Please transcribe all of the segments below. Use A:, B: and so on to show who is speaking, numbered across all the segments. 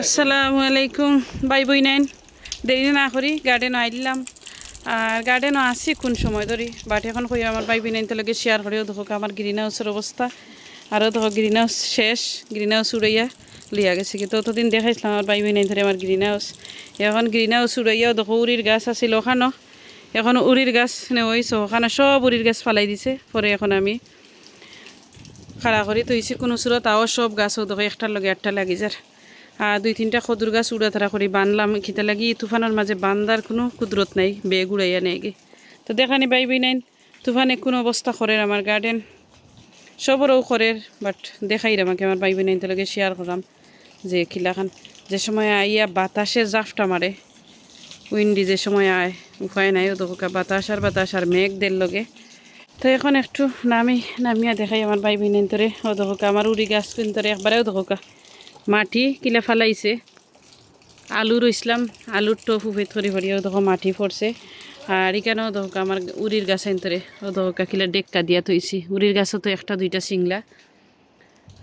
A: আসসালামু আলাইকুম। বাই বই নাইন দেরি না করি গার্ডেনও আইলাম আর গার্ডেনও আসি কোন সময় ধরি বাট এখন কই আমার বাই বই নাইন লগে শেয়ার করেও। দেখো আমার গ্রিন হাউসের অবস্থা। আরও দেখো গ্রিন হাউস শেষ গ্রিন হাউস উড়াইয়া লিয়া গেছে। কিন্তু অতদিন দেখাইছিলাম আমার বাই বই নাইন ধরে আমার গ্রিন হাউস এখন গ্রিন হাউস উড়াইয়াও দেখো উড়ির গাছ আছিল ওখানো এখন উড়ির গাছ নেওয়াইছো ওখানে সব উড়ির গাছ ফালাই দিছে। পরে এখন আমি খাড়া করে তৈছি কোনো সুরত তাও সব গাছও দেখো একটার লগে একটা লাগি যার। দুই তিনটা খদুর গাছ উড়া তারা করে বানলাম। খিতে লাগি, তুফানের মাঝে বান্দার কোনো কুদরত নাই, বেগ উড়াইয়া নেই গে। তো দেখানি বাইবি নাইন তুফানে কোনো অবস্থা করে আমার গার্ডেন সবরও করে বাট দেখাই আমাকে আমার বাইবি নাইন লগে শেয়ার করাম যে খিলাখান যে সময় আইয়া বাতাসে জাফটা মারে, উইন্ডি যে সময় আয়, উপায় নাই ও দোকা বাতাস আর বাতাস আর মেঘ দের লগে। তো এখন একটু নামি নামিয়া দেখাই আমার ভাই বোনের তোরে ও দোকা আমার উড়ি গাছ কিন্তু একবারেও দোকা মাটি কিলা ফালাইছে। আলু রইছিলাম আলুর তো ফুফে থরি ভরিয়াও দেখো মাটি পড়ছে আর এখানেও দেখো আমার উড়ির গাছ আনতরে ও কিলা ডেক্কা দিয়া থইছি উড়ির গাছও তো একটা, দুইটা সিংলা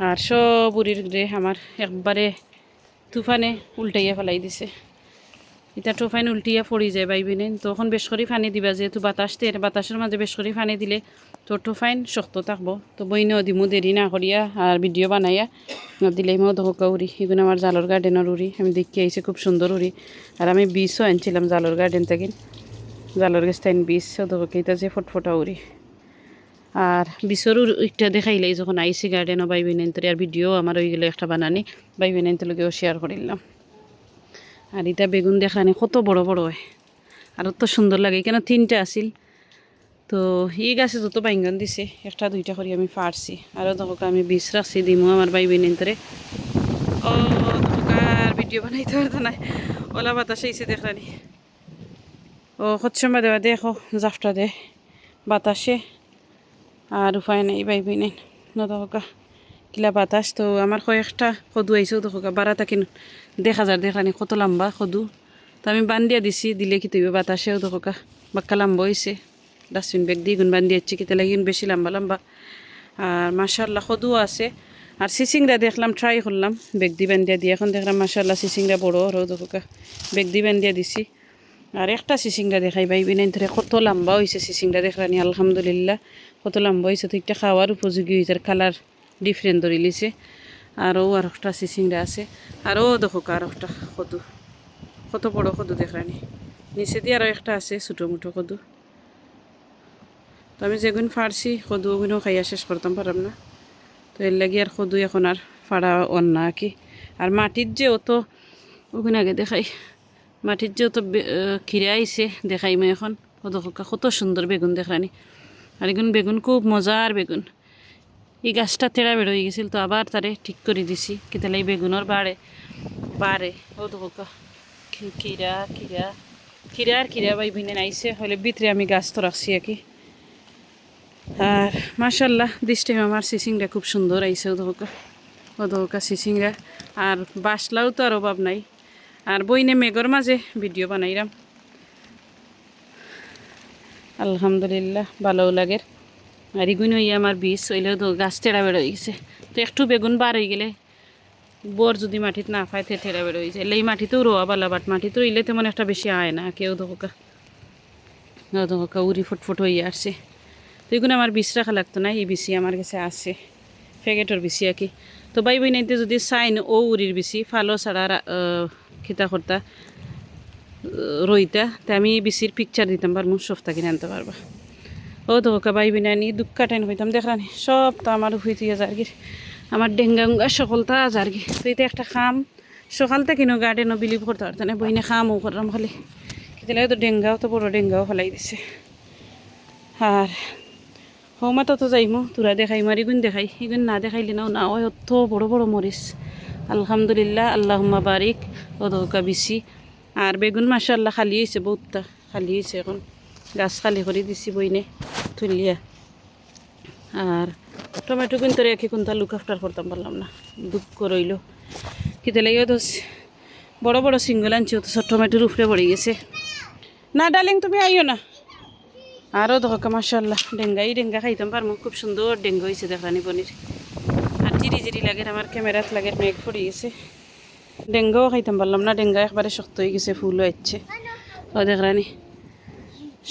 A: আর সব উড়ির রে আমার একবারে তুফানে উল্টাইয়া ফেলাই দিছে। এটা টোফাইন উল্টিয়া পড়ি যায় বাইবিনে তখন বেশ করে ফানি দিবা, যেহেতু বাতাস দের বাতাসের মাঝে বেশ করে ফানি দিলে তো টোফাইন শক্ত থাকব। তো বইনেও দিমু, দেরি না করিয়া আর ভিডিও বানাইয়া। দিলেই মো দহকা উড়ি এগুলো আমার জালর গার্ডেনের উড়ি। আমি দেখি আইছি খুব সুন্দর উড়ি। আর আমি বীজও আনছিলাম জালর গার্ডেন থেকে জালর গাছ তাইন বীজ দহকে এটা যে ফটফটা উড়ি। আর বিচর একটা দেখাইলেই যখন আইসি গার্ডেনও বাইবিন আর ভিডিও আমার ওইগুলো একটা বানানি। বাইবিন লগেও শেয়ার করিলাম আর এটা বেগুন দেখানি কত বড় বড় হয়। আর অত সুন্দর লাগে। কেন তিনটা আছিল। তো এই গাছে যত বাইঙ্গন দিছে, একটা, দুইটা করে আমি পারছি আরও দেখো আমি বিষ রাখছি, দিমু আমার বাই বেনিন্তরে ও আর ভিডিও বানাইতে পারতো না। ওলা বাতাস আইসে দেখলানি ও হচ্ছম্বা দেওয়া দেখো, জাফটা দে। বাতাসে। আর উপায় নেই বাই বেনেন নদকা কিলা বাতাস, তো আমার কয়েকটা সদু আইসেও দেখো বারা থাকিন দেখা যার দেখানি কত লম্বা সদু। তো আমি বান্ধিয়া দিছি, দিলে কি তুই বাতাসেও, তো দেখো বাক্কা লম্বা হয়েছে ডাস্টবিন ব্যাগ দিয়ে গুণ বান্ধি যাচ্ছি কিতে লাগি বেশি লম্বা লম্বা। আর মাসাল্লাহ সদুও আছে। আর সিসিংরা দেখলাম ট্রাই করলাম বেগ দি বান্ধিয়া দিয়ে এখন দেখলাম মাসাল্লাহ সিসিংরা বড় হরো দেখো বেগ দি বান্ধিয়া দিছি। আর একটা সিসিংরা দেখাই পাই বিনাই ধরে কত লম্বা হয়েছে সিসিংরা দেখলানি আলহামদুলিল্লাহ। কত লম্বা হয়েছে তো একটা খাওয়ার উপযোগী হয়েছে কালার ডিফারেন্ট ধরে লিছে। আরও আর একটা সিসিংরা আছে। আরও দেখো আর একটা কদু কত বড় কদু দেখানি নিচে দিয়ে আরও একটা আছে ছোটো মুটো কদু তো আমি যেগুন ফাড়ছি কদু ওগুলো খাইয়া শেষ করতাম পারাম না। তো এর লাগি আর কদু এখন আর ফাড়া অন না কি আর মাটির যে অত ওগুন আগে দেখাই। মাটির যে অত খিরে আইছে দেখাই মই এখন। কত কত সুন্দর বেগুন দেখানি আর এগুন বেগুন, খুব মজার বেগুন। এই গাছটা তেড়া বেড়ো হয়ে গেছিল, তো আবার তারে ঠিক করে দিছি। কেতালে এই বেগুনের বাড়ে বাড়ে। ও তো খিরা খিরা খিরা আর খিরা বাই ভিনে নাইছে হলে ভিতরে আমি গাছ তো রাখছি আর কি। আর মাসাল্লাহ দিস টাইম আমার সিসিংটা খুব সুন্দর আইসে ও দোকা ও দোকা সিসিংরা। আর বাসলাও তো আর অভাব নাই। আর বইনে মেঘর মাঝে ভিডিও বানাইলাম আলহামদুলিল্লাহ, ভালোও লাগে আর এগুলো ইয়ে আমার বীজ হইলেও তো গাছ টেরা বেড়ো গেছে তো একটু বেগুন বার হয়ে গেলে বর যদি মাটিত না পায় তে টেরা বেড়ো হয়ে যায় এই মাটিতেও রোয়া বালা বাট মাটিতে রইলে তেমন একটা বেশি আয় না কেউ ধোকা ধোকা উড়ি ফুটফুট হয়ে আসছে তো এগুলো আমার বিষ রাখা লাগতো না এই বিসি আমার কাছে আছে প্যাকেটের বিসি আর কি তো বাই বই নাইতে যদি চাইন ও উড়ির বিসি ফালো ছাড়া খিতা খর্তা রইতা তা আমি বিসির পিকচার দিতাম পারব সপ্তাহ কিনে আনতে পারবা ও তো ওকে বাই বিনানি দুঃখ কাটাইন হইতাম দেখলানি সব তো আমার হইতে যার কি। আমার ডেঙ্গা উঙ্গা সকলটা যার কি। তো একটা খাম। সকালতে কিনো গার্ডেনও বিলিভ করতে পারতো না, বইনে খামও করলাম খালি। কিন্তু তো ডেঙ্গাও, তো বড় ডেঙ্গাও ফেলাই দিছে। আর হৌমা তো তো যাইমো, তোরা দেখাই মারি গুণ দেখাই। এগুন না দেখাইলি নাও, না ওই অত বড় বড় মরিচ। আলহামদুলিল্লাহ আল্লাহ বারিক, ও দৌকা বিসি। আর বেগুন মাসাল্লাহ খালি হয়েছে বহুতটা খালি হয়েছে এখন। গাছ খালি করে দিছি বইনে, তুলিয়া। আর টমেটো কিন্তু রেখে কোনটা লুক আফটার করতাম, পারলাম না। দুঃখ রইল কিতে লাগে তো বড় বড় সিঙ্গল আনছি তো সব টমেটোর উপরে পড়ে গেছে। না ডালিং তুমি আইও না। আরও দেখো মাসাল্লাহ ডেঙ্গাই ডেঙ্গা খাইতাম পারব খুব সুন্দর ডেঙ্গা হয়েছে দেখানি পনির। আর জিরি জিরি লাগে আমার ক্যামেরাত লাগে মেঘ পড়ে গেছে। ডেঙ্গাও খাইতাম পারলাম না, ডেঙ্গা একবারে শক্ত হয়ে গেছে ফুল হচ্ছে ও দেখরানি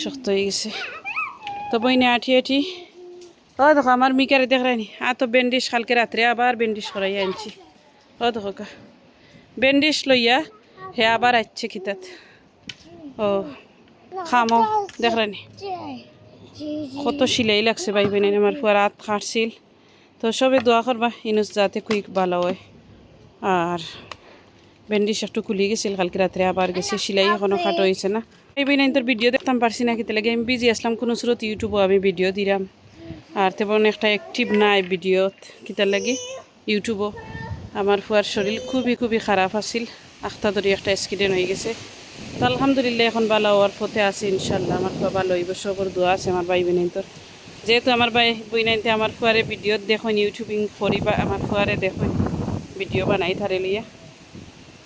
A: শক্ত হয়ে গেছে। তো বইনে আঠি আঠি। ও দেখো, আমার মিকারে দেখরানি আ তো ব্যান্ডেজ কালকে রাত্রে আবার ব্যান্ডেজ করাই আনছি। ও দেখো কা, ব্যান্ডেজ লইয়া হে আবার আসছে খিতাত। ও, খামো দেখরানি কত সিলাই লাগছে ভাই বোন আমার ফুয়ার হাত কাটছিল তো সবে দোয়া করবা, ইনুস যাতে কুইক ভালো হয়। আর ব্যান্ডিস একটু খুলে গেছিল, কালকে রাত্রে আবার গেছে, সিলাই এখনও খাটো হয়েছে না। এই বিনা তোর ভিডিও দেখতাম, পারছি না কিতে লাগে। আমি বিজি আসলাম, কোনো স্রোত ইউটিউবও আমি ভিডিও দিলাম। আর তেমন একটা অ্যাক্টিভ নাই ভিডিওত কিতার লাগে ইউটিউবও আমার ফুয়ার শরীর খুবই খুবই খারাপ আছিল। আখতা ধরি একটা অ্যাক্সিডেন্ট হয়ে গেছে। তো আলহামদুলিল্লাহ, এখন ভালো হওয়ার পথে আছে ইনশাল্লাহ আমার ফুয়া ভালো হইব, সবর, দোয়া আছে আমার ভাই বোনাইতর যেহেতু আমার ভাই বইনাইতে আমার ফুয়ারে ভিডিও দেখুন ইউটিউবিং করি বা আমার ফুয়ারে দেখুন ভিডিও বানাই থারে লিয়া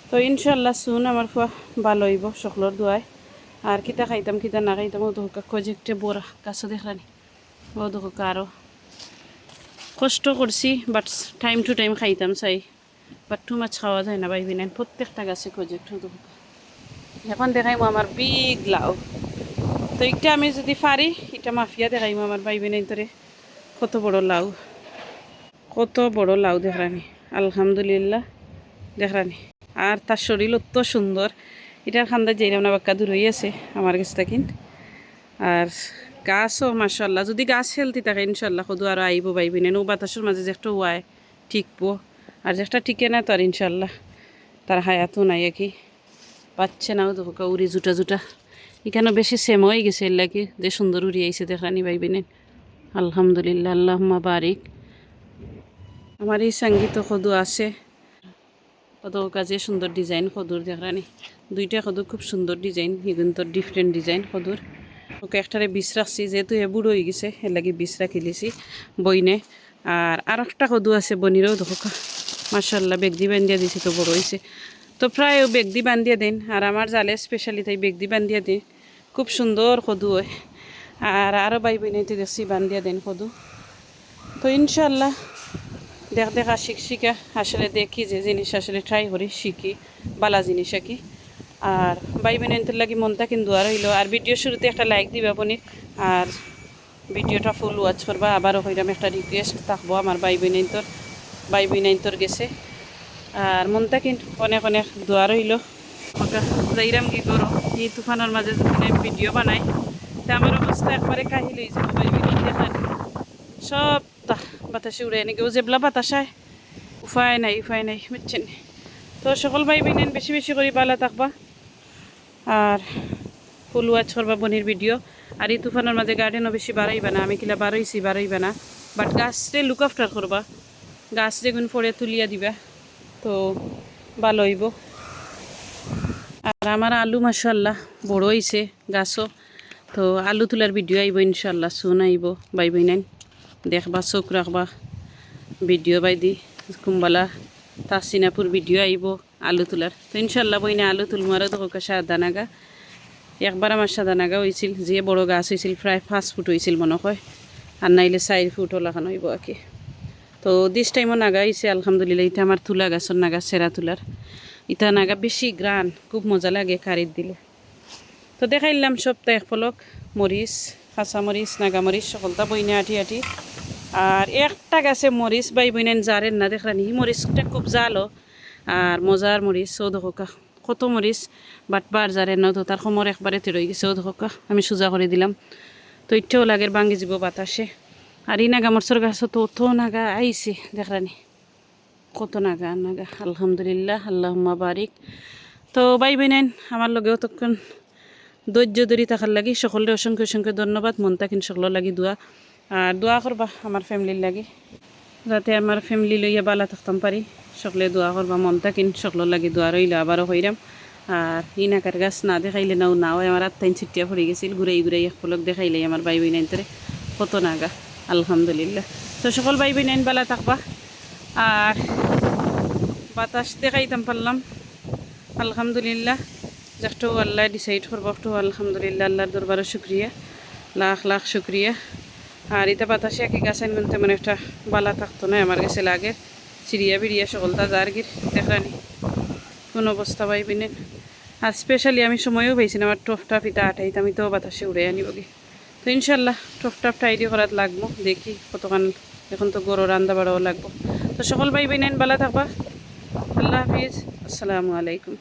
A: তো ইনশাল্লাহ শুন আমার ফুয়া ভালো হইব, সকলের দোয়ায়। আর কিতা খাইতাম কিতা না খাইতাম ও দোকা কজেকটে বোরা কাছে দেখলানি ও দোকা আরও কষ্ট করছি বাট টাইম টু টাইম খাইতাম চাই বাট টু মাছ খাওয়া যায় না বাইবি নাইন প্রত্যেকটা গাছে কজেক্ট দোকা এখন দেখাইমো আমার বিগ লাউ তো একটা আমি যদি পারি এটা মাফিয়া দেখাইমো আমার বাইবি নাইন তোরে কত বড় লাউ কত বড় লাউ দেখরানি আলহামদুলিল্লাহ দেখরানি আর তার শরীর অত সুন্দর এটার খান্দা যেরাম না বাক্কা দূর আছে আমার কাছ থেকে আর গাছও মাসাল্লাহ যদি গাছ হেলতি থাকে ইনশাল্লাহ সদু আর আইব পাইবি না নৌ বাতাসের মাঝে যে একটা ওয়াই ঠিকবো, আর যে একটা ঠিকে না তো আর ইনশাল্লাহ তার হায়াতও নাই আর কি। পাচ্ছে নাও তো উড়ি জুটা জুটা। এখানে বেশি সেম হয়ে গেছে এর লাগে, যে সুন্দর উড়ি আইছে দেখানি পাইবি না আলহামদুলিল্লাহ আল্লাহ বারিক। আমার এই সংগীত সদু আছে, কত কাজে সুন্দর ডিজাইন সদুর দেখানি। দুইটা সদু খুব সুন্দর ডিজাইন হিগুন্তর ডিফারেন্ট ডিজাইন সদুর। ওকে একটারে বিষ রাখছি, যেহেতু এ বুড়ো হয়ে গেছে, এর লাগে বিষ রাখি দিছি বইনে। আর আর একটা সদু আছে বনিরও, দেখো মার্শাল্লাহ বেগদি বান্ধিয়া দিছে তো বড় হয়েছে তো প্রায় ও বেগদি বান্ধিয়া দেন, আর আমার জালে স্পেশালি তাই বেগদি বান্ধিয়া দিন। খুব সুন্দর সদু হয় আর আরও বাই বইনাইতে দেখছি বান্ধিয়া দেন সদু তো ইনশাল্লাহ দেখ দেখা শিখ শিখা, আসলে দেখি যে জিনিস আসলে ট্রাই করি, শিখি, বালা জিনিস আর কি। আর ভাই বোনের লাগি মনটা কিন্তু আর হইল। আর ভিডিও শুরুতে একটা লাইক দিবে আপনি। আর ভিডিওটা ফুল ওয়াচ করবা, আবারও হইলাম একটা রিকোয়েস্ট থাকব আমার ভাই বোনেন্তর ভাই বোনেন্তর গেছে। আর মনটা কিন্তু অনেক অনেক দোয়া রইল। যাইরাম কি করো? এই তুফানের মাঝে যখন ভিডিও বানাই, তা আমার অবস্থা একবারে কাহিল হয়ে যাবে ভাই বোন দেখান সব তা বাতাসে উড়ে এনেকে ও যেবলা বাতাসায়। উপায় নাই উপায় নাই, বুঝছেন? তো সকল ভাই বোনেন বেশি বেশি করে বালা থাকবা। আর ফুল ওয়াচ করবা বনির ভিডিও। আর এই তুফানের মাঝে গার্ডেনও বেশি বাড়াইবা না, আমি কিলা বাড়াইছি, বাড়াইবা না। বাট গাছরে লুক আফটার করবা। গাছ যেগুন পরে তুলিয়া দিবা, তো ভালো হইব। আর আমার আলু মাসাল্লাহ বড় হয়েছে গাছও। তো আলু তোলার ভিডিও আইব ইনশাল্লাহ শুন আইব। বাই বই নাইন দেখবা, চোখ রাখবা। ভিডিও বাই দি কুম্বালা, তাসিনাপুর ভিডিও আইব। আলু তোলার। তো ইনশাল্লাহ বই না আলু তুলমু আরও দেখো সাদা নাগা একবার আমার সাদা নাগা হয়েছিল যে বড় গাছ হয়েছিল প্রায় পাঁচ ফুট হয়েছিল মনে হয়। আর নাইলে চার ফুট ওলাখান হইব আর কি। তো দিস টাইমও নাগা হয়েছে আলহামদুলিল্লাহ। এটা আমার তুলা গাছের নাগা, সেরা তুলার। ইটা নাগা বেশি গ্রান, খুব মজা লাগে কারিত দিলে। তো দেখাইলাম সপ্তাহ এক পলক, মরিচ, কাঁচা মরিচ নাগামরিচ সকলটা বইনে আঠি আঠি আর একটা গাছে মরিচ বাই বইনেন জারেন না, দেখলানি মরিচটা খুব জালো আর মজার মরিচ ও দেখোকা কত মরিচ? বাট বার জারেন না তার সময় একবারে রয়ে গেছে দেখোকা আমি সোজা করে দিলাম। তো ইটাও লাগে ভাঙি যাব বাতাসে। আর এই নাগা মরচর গাছ তো অত নাগা আইছে দেখলানি কত নাগা নাগা। আলহামদুলিল্লাহ আল্লাহ বারিক তো বাই বইনেন আমার লগেও তখন ধৈর্য ধরি থাকার লাগি সকলের অসংখ্য অসংখ্য ধন্যবাদ। মন তাকিন সকলের লাগি দোয়া আর দোয়া করবা আমার ফ্যামিলির লাগি। যাতে আমার ফ্যামিলি লইয়া বালা থাকতাম পারি সকলে দোয়া করবা মন তাকিন সকলের লাগি দোয়া রইল আবারও হইরাম আর ই নাকার গাছ না দেখাইলে নাও নাও আমার আত্মাইন ছিটিয়া পড়ে গেছিল ঘুরাই ঘুরাই এক পলক দেখাইলে আমার ভাই বই নাইন কত নাগা, আলহামদুলিল্লাহ। তো সকল ভাই বই নাইন বালা থাকবা। আর বাতাস দেখাইতাম পারলাম আলহামদুলিল্লাহ। একটু আল্লাহ ডিসাইড করব একটু আলহামদুলিল্লাহ আল্লাহর দরবারে শুক্রিয়া লাখ লাখ শুক্রিয়া আর এটা বাতাসে একে গাছ আনবেন তেমন একটা বালা থাকতো না, আমার কাছে লাগে। চিড়িয়া বিড়িয়া সকলটা যার গির দেখানি। কোন অবস্থা ভাই বিনে আর স্পেশালি আমি সময়ও পাইছি না, আমার টফটা ফিতা আঠাইতে আমি তো বাতাসে উড়ে আনিব কি তো ইনশাল্লাহ টফটাপ টাইডি করাত লাগবো, দেখি কতক্ষণ এখন তো গরু রান্দা বাড়াও লাগবো। তো সকল ভাই বিনেন, বালা থাকবা। আল্লাহ হাফিজ। আসসালামু আলাইকুম।